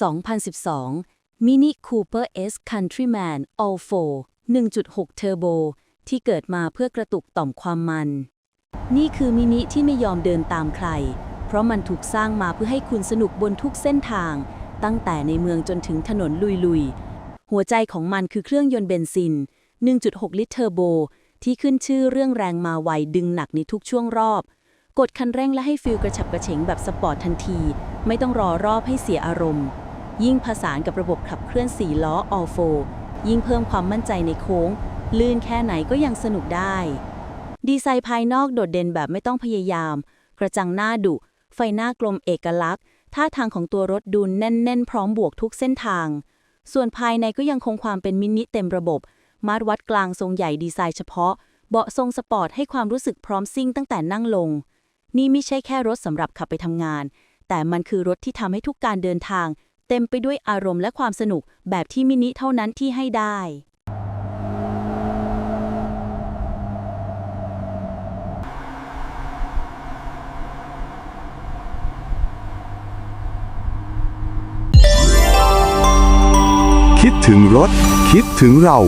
2012 Mini Cooper S Countryman All 4 1.6 Turbo ที่เกิดมาเพื่อกระตุกต่อมความมัน นี่คือมินิที่ไม่ยอมเดินตามใคร เพราะมันถูกสร้างมาเพื่อให้คุณสนุกบนทุกเส้นทาง ตั้งแต่ในเมืองจนถึงถนนลุยๆ หัวใจของมันคือเครื่องยนต์เบนซิน 1.6 ลิตรเทอร์โบที่ขึ้นชื่อเรื่องแรงมาไวดึงหนักในทุกช่วงรอบ กดคันเร่งและให้ฟิลกระฉับกระเฉงแบบสปอร์ตทันที ไม่ต้องรอรอบให้เสียอารมณ์ ยิ่งผสานกับระบบขับเคลื่อน4ล้อ All 4ยิ่งเพิ่มความมั่นใจในโค้ง ลื่นแค่ไหนก็ยังสนุกได้ ดีไซน์ภายนอกโดดเด่นแบบไม่ต้องพยายาม กระจังหน้าดุ ไฟหน้ากลมเอกลักษณ์ ท่าทางของตัวรถดูแน่น ๆ พร้อมบวกทุกเส้นทาง ส่วนภายในก็ยังคงความเป็นมินิเต็มระบบ มาตรวัดกลางทรงใหญ่ดีไซน์เฉพาะ เบาะทรงสปอร์ตให้ความรู้สึกพร้อมซิ่งตั้งแต่นั่งลง นี่ไม่ใช่แค่รถสำหรับขับไปทำงาน แต่มันคือรถที่ทำให้ทุกการเดินทาง เต็มไปด้วยอารมณ์และความสนุกแบบที่มินิเท่านั้นที่ให้ได้ คิดถึงรถ คิดถึงเรา